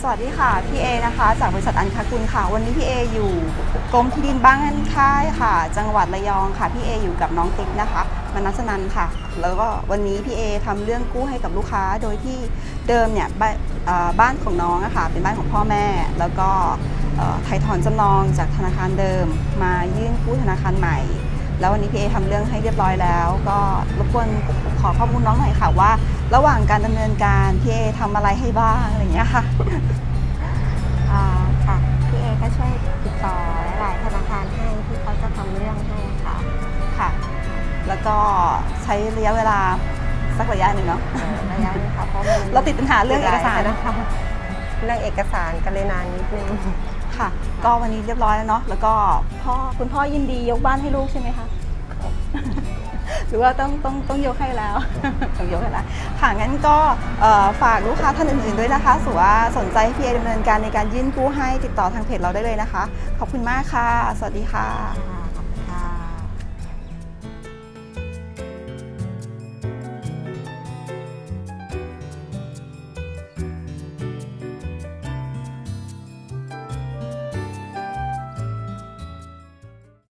สวัสดีค่ะ พี่เอนะคะ จากบริษัทอันคากุลค่ะ วันนี้พี่เออยู่กรมที่ดินบ้านค่ายค่ะ จังหวัดระยองค่ะ พี่เออยู่กับน้องติ๊กนะคะมนัสนันค่ะ แล้วก็วันนี้พี่เอทำเรื่องกู้ให้กับลูกค้า โดยที่เดิมเนี่ยบ้านเอ่อบ้านของน้องอะค่ะเป็นบ้านของพ่อแม่ แล้วก็เอ่อไถ่ถอนจำนองจากธนาคารเดิม มายื่นกู้ธนาคารใหม่ แล้ววันนี้พี่เอทำเรื่องให้เรียบร้อยแล้ว ก็รบกวนขอข้อมูลน้องหน่อยค่ะว่า ระหว่างการดำเนินการพี่เอทำอะไรให้บ้างอะไรอย่างเงี้ยค่ะ อ่าค่ะพี่เอก็ช่วยติดต่อหลายๆธนาคารให้ที่เขาจะทำเรื่องให้ค่ะ ค่ะ แล้วก็ใช้ระยะเวลาสักระยะหนึ่งเนาะเอ่อระยะนี้ค่ะเพราะมันเราติดปัญหาเรื่องเอกสารนะคะ เรื่องเอกสารกันเลยนานนิดนึง ค่ะ ก็วันนี้เรียบร้อยแล้วเนาะแล้วก็พ่อคุณพ่อยินดียกบ้านให้ลูกใช่ไหมคะหรือว่าต้องต้องต้องยกให้แล้ว ต้องยกให้แล้วค่ะงั้นก็ฝากลูกค้าท่านอื่นๆด้วยนะคะสือว่าสนใจพี่เอดำเนินการในการยื่นกู้ให้ติดต่อทางเพจเราได้เลยนะคะ ขอบคุณมากค่ะ สวัสดีค่ะ